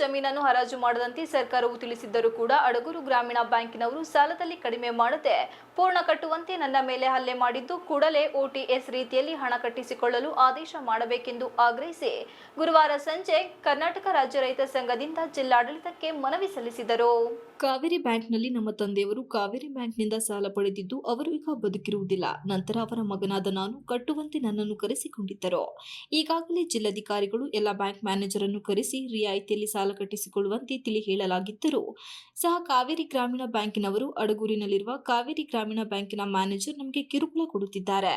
ಜಮೀನನ್ನು ಹರಾಜು ಮಾಡದಂತೆ ಸರ್ಕಾರವು ತಿಳಿಸಿದ್ದರೂ ಕೂಡ ಅಡಗೂರು ಗ್ರಾಮೀಣ ಬ್ಯಾಂಕಿನವರು ಸಾಲದಲ್ಲಿ ಕಡಿಮೆ ಮಾಡದೆ ಪೂರ್ಣ ಕಟ್ಟುವಂತೆ ನನ್ನ ಮೇಲೆ ಹಲ್ಲೆ ಮಾಡಿದ್ದು ಕೂಡಲೇ ಓಟಿಎಸ್ ರೀತಿಯಲ್ಲಿ ಹಣ ಕಟ್ಟಿಸಿಕೊಳ್ಳಲು ಆದೇಶ ಮಾಡಬೇಕೆಂದು ಆಗ್ರಹಿಸಿ. ಗುರುವಾರ ಸಂಜೆ ಕರ್ನಾಟಕ ರಾಜ್ಯ ರೈತ ಸಂಘದಿಂದ ಜಿಲ್ಲಾಡಳಿತಕ್ಕೆ ಮನವಿ ಸಲ್ಲಿಸಿದರು. ಕಾವೇರಿ ಬ್ಯಾಂಕ್ನಲ್ಲಿ ನಮ್ಮ ತಂದೆಯವರು ಕಾವೇರಿ ಬ್ಯಾಂಕ್ನಿಂದ ಸಾಲ ಪಡೆದಿದ್ದು ಅವರು ಈಗ ಬದುಕಿರುವುದಿಲ್ಲ. ನಂತರ ಅವರ ಮಗನಾದ ನಾನು ಕಟ್ಟುವಂತೆ ನನ್ನನ್ನು ಕರೆಸಿಕೊಂಡಿದ್ದರು. ಈಗಾಗಲೇ ಜಿಲ್ಲಾಧಿಕಾರಿಗಳು ಎಲ್ಲ ಬ್ಯಾಂಕ್ ಮ್ಯಾನೇಜರ್ ಅನ್ನು ಕರೆಸಿ ರಿಯಾಯಿತಿಯಲ್ಲಿ ಸಾಲ ಕಟ್ಟಿಸಿಕೊಳ್ಳುವಂತೆ ತಿಳಿ ಹೇಳಲಾಗಿದ್ದರು. ಸಹ ಕಾವೇರಿ ಗ್ರಾಮೀಣ ಬ್ಯಾಂಕಿನವರು ಅಡಗೂರಿನಲ್ಲಿರುವ ಕಾವೇರಿ ಗ್ರಾಮೀಣ ಬ್ಯಾಂಕಿನ ಮ್ಯಾನೇಜರ್ ನಮಗೆ ಕಿರುಕುಳ ಕೊಡುತ್ತಿದ್ದಾರೆ.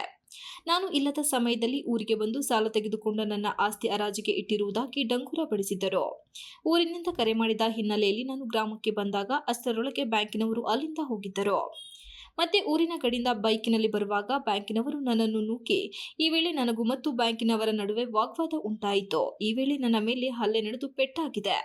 ನಾನು ಇಲ್ಲದ ಸಮಯದಲ್ಲಿ ಊರಿಗೆ ಬಂದು ಸಾಲ ತೆಗೆದುಕೊಂಡ ನನ್ನ ಆಸ್ತಿ ಹರಾಜಿಗೆ ಇಟ್ಟಿರುವುದಾಗಿ ಡಂಗೂರ ಬಡಿಸಿದ್ದರು ಊರಿನಿಂದ ಕರೆ ಮಾಡಿದ ಹಿನ್ನೆಲೆಯಲ್ಲಿ ನಾನು ಗ್ರಾಮಕ್ಕೆ ಬಂದಾಗ ಅಷ್ಟರೊಳಗೆ ಬ್ಯಾಂಕಿನವರು ಅಲ್ಲಿಂದ ಹೋಗಿದ್ದರು. ಮತ್ತೆ ಊರಿನ ಕಡೆಯಿಂದ ಬೈಕಿನಲ್ಲಿ ಬರುವಾಗ ಬ್ಯಾಂಕಿನವರು ನನ್ನನ್ನು ನೂಕಿ, ಈ ವೇಳೆ ನನಗೂ ಮತ್ತು ಬ್ಯಾಂಕಿನವರ ನಡುವೆ ವಾಗ್ವಾದ ಉಂಟಾಯಿತು. ಈ ವೇಳೆ ನನ್ನ ಮೇಲೆ ಹಲ್ಲೆ ನಡೆದು ಪೆಟ್ಟಾಗಿದೆ.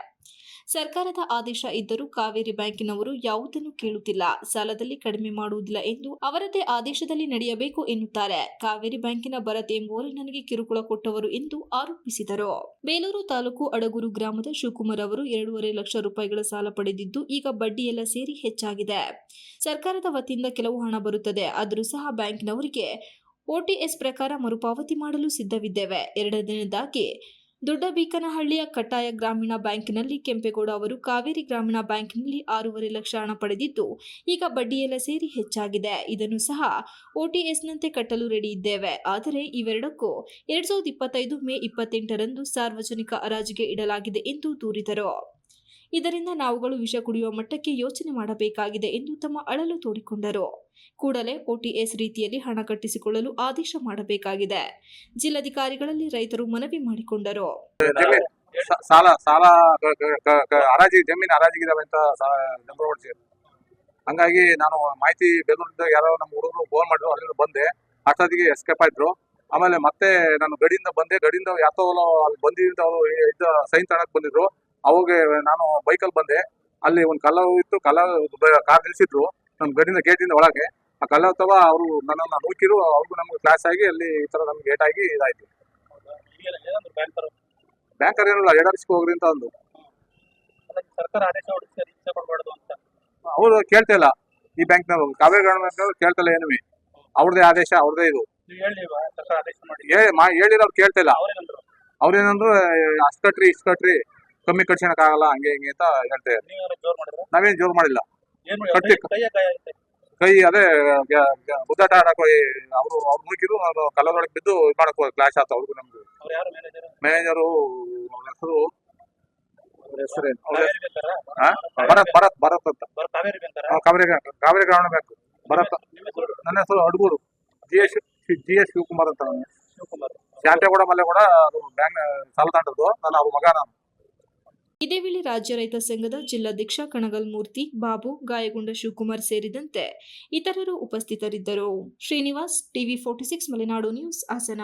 ಸರ್ಕಾರದ ಆದೇಶ ಇದ್ದರೂ ಕಾವೇರಿ ಬ್ಯಾಂಕಿನವರು ಯಾವುದನ್ನು ಕೇಳುತ್ತಿಲ್ಲ. ಸಾಲದಲ್ಲಿ ಕಡಿಮೆ ಮಾಡುವುದಿಲ್ಲ ಎಂದು ಅವರದೇ ಆದೇಶದಲ್ಲಿ ನಡೆಯಬೇಕು ಎನ್ನುತ್ತಾರೆ. ಕಾವೇರಿ ಬ್ಯಾಂಕಿನ ಭರತ್ ಎಂಬುವರೇ ನನಗೆ ಕಿರುಕುಳ ಕೊಟ್ಟವರು ಎಂದು ಆರೋಪಿಸಿದರು. ಬೇಲೂರು ತಾಲೂಕು ಅಡಗೂರು ಗ್ರಾಮದ ಶಿವಕುಮಾರ್ ಅವರು ಎರಡೂವರೆ ಲಕ್ಷ ರೂಪಾಯಿಗಳ ಸಾಲ ಪಡೆದಿದ್ದು, ಈಗ ಬಡ್ಡಿಯೆಲ್ಲ ಸೇರಿ ಹೆಚ್ಚಾಗಿದೆ. ಸರ್ಕಾರದ ವತಿಯಿಂದ ಕೆಲವು ಹಣ ಬರುತ್ತದೆ. ಆದರೂ ಸಹ ಬ್ಯಾಂಕಿನವರಿಗೆ ಓಟಿಎಸ್ ಪ್ರಕಾರ ಮರುಪಾವತಿ ಮಾಡಲು ಸಿದ್ಧವಿದ್ದೇವೆ. ಎರಡನೇದಾಗಿ ದೊಡ್ಡಬೀಕನಹಳ್ಳಿಯ ಕಟ್ಟಾಯ ಗ್ರಾಮೀಣ ಬ್ಯಾಂಕಿನಲ್ಲಿ ಕೆಂಪೇಗೌಡ ಅವರು ಕಾವೇರಿ ಗ್ರಾಮೀಣ ಬ್ಯಾಂಕಿನಲ್ಲಿ ಆರೂವರೆ ಲಕ್ಷ ಹಣ ಪಡೆದಿದ್ದು, ಈಗ ಬಡ್ಡಿಯೆಲ್ಲ ಸೇರಿ ಹೆಚ್ಚಾಗಿದೆ. ಇದನ್ನು ಸಹ ಓಟಿಎಸ್ನಂತೆ ಕಟ್ಟಲು ರೆಡಿ ಇದ್ದೇವೆ. ಆದರೆ ಇವೆರಡಕ್ಕೂ ಎರಡ್ ಸಾವಿರದ ಇಪ್ಪತ್ತೈದು ಮೇ ಇಪ್ಪತ್ತೆಂಟರಂದು ಸಾರ್ವಜನಿಕ ಹರಾಜಿಗೆ ಇಡಲಾಗಿದೆ ಎಂದು ದೂರಿದರು. ಇದರಿಂದ ನಾವುಗಳು ವಿಷ ಕುಡಿಯುವ ಮಟ್ಟಕ್ಕೆ ಯೋಚನೆ ಮಾಡಬೇಕಾಗಿದೆ ಎಂದು ತಮ್ಮ ಅಳಲು ತೋಡಿಕೊಂಡರು. ಕೂಡಲೇ ಓಟಿಎಸ್ ರೀತಿಯಲ್ಲಿ ಹಣ ಕಟ್ಟಿಸಿಕೊಳ್ಳಲು ಆದೇಶ ಮಾಡಬೇಕಾಗಿದೆ. ಜಿಲ್ಲಾಧಿಕಾರಿಗಳಲ್ಲಿ ರೈತರು ಮನವಿ ಮಾಡಿಕೊಂಡರು. ಸಾಲ ಸಾಲ ಜಮೀನು ಅಂತ ನಂಬರ್ ಹಂಗಾಗಿ ನಾನು ಮಾಹಿತಿ ಬೆಂಗಳೂರಿಂದ ಯಾರೋ ನಮ್ಮ ಹುಡುಗರು ಫೋನ್ ಮಾಡಿದ್ರು, ಅಲ್ಲಿಂದ ಬಂದೆ. ಅಷ್ಟೊತ್ತಿಗೆ ಎಸ್ಕೇಪ್ ಆಯ್ತು. ಆಮೇಲೆ ಮತ್ತೆ ನಾನು ಗಡಿಯಿಂದ ಬಂದೆ. ಗಡಿಯಿಂದ ಯಾತೋ ಅಲ್ಲಿ ಬಂದಿದ್ದ ಅವರು ಇದ್ದ ಸೈನ್ ತಗೊಳಕ್ ಬಂದಿದ್ರು. ಅವಾಗ ನಾನು ಬೈಕಲ್ಲಿ ಬಂದೆ. ಅಲ್ಲಿ ಒಂದು ಕಲ್ಲ ಇತ್ತು. ಕಲ್ಲ ಕಾರ್ ನಿಲ್ಸಿದ್ರು. ನಮ್ಮ ಗಡಿಯಿಂದ ಗೇಟಿಂದ ಒಳಗೆ. ಆ ಕಲ್ಲ ತವ ಅವರು ನನ್ನನ್ನು ನೂಕಿರು. ಅವ್ರಿಗೂ ನಮ್ಗೆ ಕ್ಲಾಸ್ ಆಗಿ ಅಲ್ಲಿ ಈ ಥರ ನಮ್ಗೆ ಗೇಟ್ ಆಗಿ ಇದಾಯ್ತು. ಬ್ಯಾಂಕರ್ ಏನಿಲ್ಲ. ಎಡರಿಸ್ಕೊ ಹೋಗ್ರಿ ಅಂತ ಅಂದು ಸರ್ಕಾರ ಆದೇಶ ಅಂತ. ಅವರು ಕೇಳ್ತಾ ಇಲ್ಲ. ಈ ಬ್ಯಾಂಕ್ನವರು. ಕಾವೇರಿ ಗ್ರಾಮ ಬ್ಯಾಂಕ್ನವರು ಕೇಳ್ತಾ ಇಲ್ಲ ಏನುವೆ. ಅವ್ರದೇ ಆದೇಶ ಅವ್ರದೇ ಇದು. ನೀವು ಹೇಳಿ ಮಾ ಹೇಳಿರೋರು ಕೇಳ್ತಾ ಇಲ್ಲ. ಅವ್ರೇನಂದ್ರು? ಅವ್ರೇನಂದ್ರು ಅಷ್ಟು ಕಟ್ರಿ ಇಷ್ಟು ಕಟ್ರಿ. ಕಮ್ಮಿ ಕಟ್ಸೋಣಕ್ ಆಗಲ್ಲ ಹಂಗೆ ಹಿಂಗೆ ಅಂತ ಹೇಳ್ತಾ ಇದ್ದಾರೆ. ಜೋರ್ ನಾವೇನ್ ಜೋರ್ ಮಾಡಿಲ್ಲ. ಏನ್ ಕಟ್ಟಿ- ಕೈ ಅದೇ ಉದ್ದಾಟ ಆಡಕ್ಕೆ ಅವರು ಅವ್ರು ಮುಗಿದ್ರು ಅವ್ರು ಕಲ್ಲದೊಳಗೆ ಬಿದ್ದು ಇದು ಮಾಡಕ್ ಹೋಗಿ ಕ್ಲಾಶ್ ಆಯ್ತು ಅವ್ರಿಗೂ ನಮ್ದು. ಮ್ಯಾನೇಜರ್ ಹೆಸರು? ಭರತ್ ಭರತ್ ಭರತ್ ಅಂತ. ಕಾವೇರಿ ಕಾವೇರಿ ಗ್ರಾಮೀಣ ಬ್ಯಾಂಕ್ ಭರತ್. ನನ್ನ ಹೆಸರು Adgur. G S G S Shivakumar ಅಂತ ನನ್ನ ಹೆಸರು. ಶಿವಕುಮಾರ್. ಶಾಂತೇಗೌಡ ಮಲ್ಲೇಗೌಡ ಕೂಡ ಅದು ಬ್ಯಾಂಕ್ ಸಾಲ ತಾಂಡದ್ದು ನಾನು ಅವ್ರ ಮಗ ನಾನು ಇದೇ ವೇಳೆ ರಾಜ್ಯ ರೈತ ಸಂಘದ ಜಿಲ್ಲಾಧ್ಯಕ್ಷ ಕಣಗಲ್ ಮೂರ್ತಿ, ಬಾಬು, ಗಾಯಗೊಂಡ ಶಿವಕುಮಾರ್ ಸೇರಿದಂತೆ ಇತರರು ಉಪಸ್ಥಿತರಿದ್ದರು. Srinivas, TV forty six, Malenadu news, Hassan.